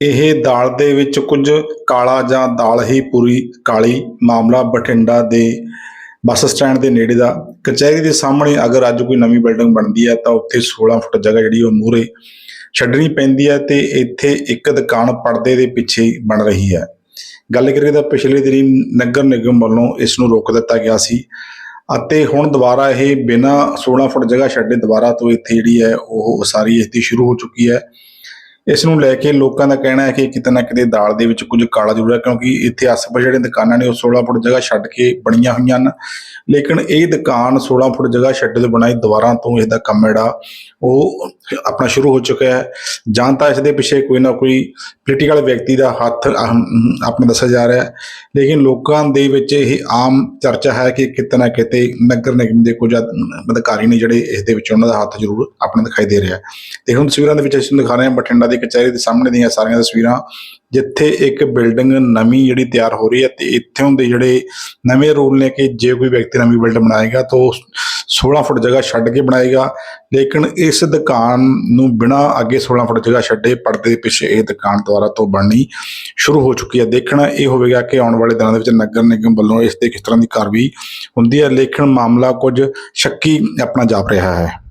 ਇਹ ਦਾਲ ਦੇ ਵਿੱਚ ਕੁਝ ਕਾਲਾ ਜਾਂ ਦਾਲ ਹੀ ਪੂਰੀ ਕਾਲੀ ਮਾਮਲਾ ਬਠਿੰਡਾ ਦੇ ਬੱਸ ਸਟੈਂਡ ਦੇ ਨੇੜੇ ਦਾ। ਕਚਹਿਰੀ ਦੇ ਸਾਹਮਣੇ ਅਗਰ ਅੱਜ ਕੋਈ ਨਵੀਂ ਬਿਲਡਿੰਗ ਬਣਦੀ ਹੈ ਤਾਂ ਉੱਥੇ 16 ਫੁੱਟ ਜਗ੍ਹਾ ਜਿਹੜੀ ਉਹ ਮੂਹਰੇ ਛੱਡਣੀ ਪੈਂਦੀ ਹੈ ਤੇ ਇੱਥੇ ਇੱਕ ਦੁਕਾਨ ਪਰਦੇ ਦੇ ਪਿੱਛੇ ਬਣ ਰਹੀ ਹੈ। ਗੱਲ ਕਰੀਏ ਤਾਂ ਪਿਛਲੇ ਦਿਨੀ ਨਗਰ ਨਿਗਮ ਵੱਲੋਂ ਇਸ ਨੂੰ ਰੋਕ ਦਿੱਤਾ ਗਿਆ ਸੀ ਅਤੇ ਹੁਣ ਦੁਬਾਰਾ ਇਹ ਬਿਨਾਂ 16 ਫੁੱਟ ਜਗ੍ਹਾ ਛੱਡੇ ਦੁਬਾਰਾ ਤੋਂ ਇੱਥੇ ਜਿਹੜੀ ਹੈ ਉਹ ਉਸਾਰੀ ਇਸ ਦੀ ਸ਼ੁਰੂ ਹੋ ਚੁੱਕੀ ਹੈ। ਇਸ ਨੂੰ ਲੈ ਕੇ ਲੋਕਾਂ ਦਾ ਕਹਿਣਾ ਹੈ ਕਿ ਕਿਤੇ ਨਾ ਕਿਤੇ ਦਾਲ ਦੇ ਵਿੱਚ ਕੁਝ ਕਾਲਾ ਜ਼ਰੂਰ ਹੈ ਕਿਉਂਕਿ ਇੱਥੇ ਆਸ-ਪਾਸ ਜਿਹੜੇ ਦੁਕਾਨਾਂ ਨੇ ਉਹ 16 ਫੁੱਟ ਜਗ੍ਹਾ ਛੱਡ ਕੇ ਬਣੀਆਂ ਹੋਈਆਂ ਹਨ। ਲੇਕਿਨ ਇਹ ਦੁਕਾਨ 16 ਫੁੱਟ ਜਗ੍ਹਾ ਛੱਡ ਤੋਂ ਬਣਾਈ ਦੁਬਾਰਾ ਤੋਂ ਇਹਦਾ ਕੰਮ ਜਿਹੜਾ ਉਹ ਆਪਣਾ ਸ਼ੁਰੂ ਹੋ ਚੁੱਕਿਆ ਹੈ। ਜਾਂ ਤਾਂ ਇਸ ਦੇ ਪਿੱਛੇ ਕੋਈ ਨਾ ਕੋਈ ਪੋਲੀਟੀਕਲ ਵਿਅਕਤੀ ਦਾ ਹੱਥ ਅਹਮ, ਆਪਣਾ ਦੱਸਿਆ ਜਾ ਰਿਹਾ ਹੈ। ਲੇਕਿਨ ਲੋਕਾਂ ਦੇ ਵਿੱਚ ਇਹ ਆਮ ਚਰਚਾ ਹੈ ਕਿ ਕਿਤੇ ਨਾ ਕਿਤੇ ਨਗਰ ਨਿਗਮ ਦੇ ਕੁਝ ਅਧਿਕਾਰੀ ਨੇ ਜਿਹੜੇ ਇਸ ਦੇ ਵਿੱਚ ਉਹਨਾਂ ਦਾ ਹੱਥ ਜ਼ਰੂਰ ਆਪਣਾ ਦਿਖਾਈ ਦੇ ਰਿਹਾ ਹੈ। ਤੇ ਹੁਣ ਤਸਵੀਰਾਂ ਦੇ ਵਿੱਚ ਅਸੀਂ ਦਿਖਾ ਰਹੇ ਹਾਂ ਬਠਿੰਡਾ ਦੇ ਕਚਹਿਰੀ ਦੇ ਸਾਹਮਣੇ ਦੀਆਂ ਸਾਰੀਆਂ ਤਸਵੀਰਾਂ, ਜਿੱਥੇ ਇੱਕ ਬਿਲਡਿੰਗ ਨਵੀਂ ਜਿਹੜੀ ਤਿਆਰ ਹੋ ਰਹੀ ਹੈ ਤੇ ਇੱਥੋਂ ਦੇ ਜਿਹੜੇ ਨਵੇਂ ਰੂਲ ਨੇ ਕਿ ਜੇ ਕੋਈ ਵਿਅਕਤੀ ਨਵੀਂ ਬਿਲਡਿੰਗ ਬਣਾਏਗਾ ਤਾਂ 16 ਫੁੱਟ ਜਗ੍ਹਾ ਛੱਡ ਕੇ ਬਣਾਏਗਾ, ਲੇਕਿਨ ਇਸ ਦੁਕਾਨ ਨੂੰ ਬਿਨਾਂ ਅੱਗੇ 16 ਫੁੱਟ ਜਗ੍ਹਾ ਛੱਡੇ ਪਰਦੇ ਪਿੱਛੇ ਇਹ ਦੁਕਾਨ ਦੁਆਰਾ ਤੋਂ ਬਣਨੀ ਸ਼ੁਰੂ ਹੋ ਚੁੱਕੀ ਹੈ। ਦੇਖਣਾ ਇਹ ਹੋਵੇਗਾ ਕਿ ਆਉਣ ਵਾਲੇ ਦਿਨਾਂ ਦੇ ਵਿੱਚ ਨਗਰ ਨਿਗਮ ਵੱਲੋਂ ਇਸ ਤੇ ਕਿਸ ਤਰ੍ਹਾਂ ਦੀ ਕਾਰਵਾਈ ਹੁੰਦੀ ਹੈ, ਲੇਕਿਨ ਮਾਮਲਾ ਕੁਝ ਸ਼ੱਕੀ ਆਪਣਾ ਜਾਪ ਰਿਹਾ ਹੈ।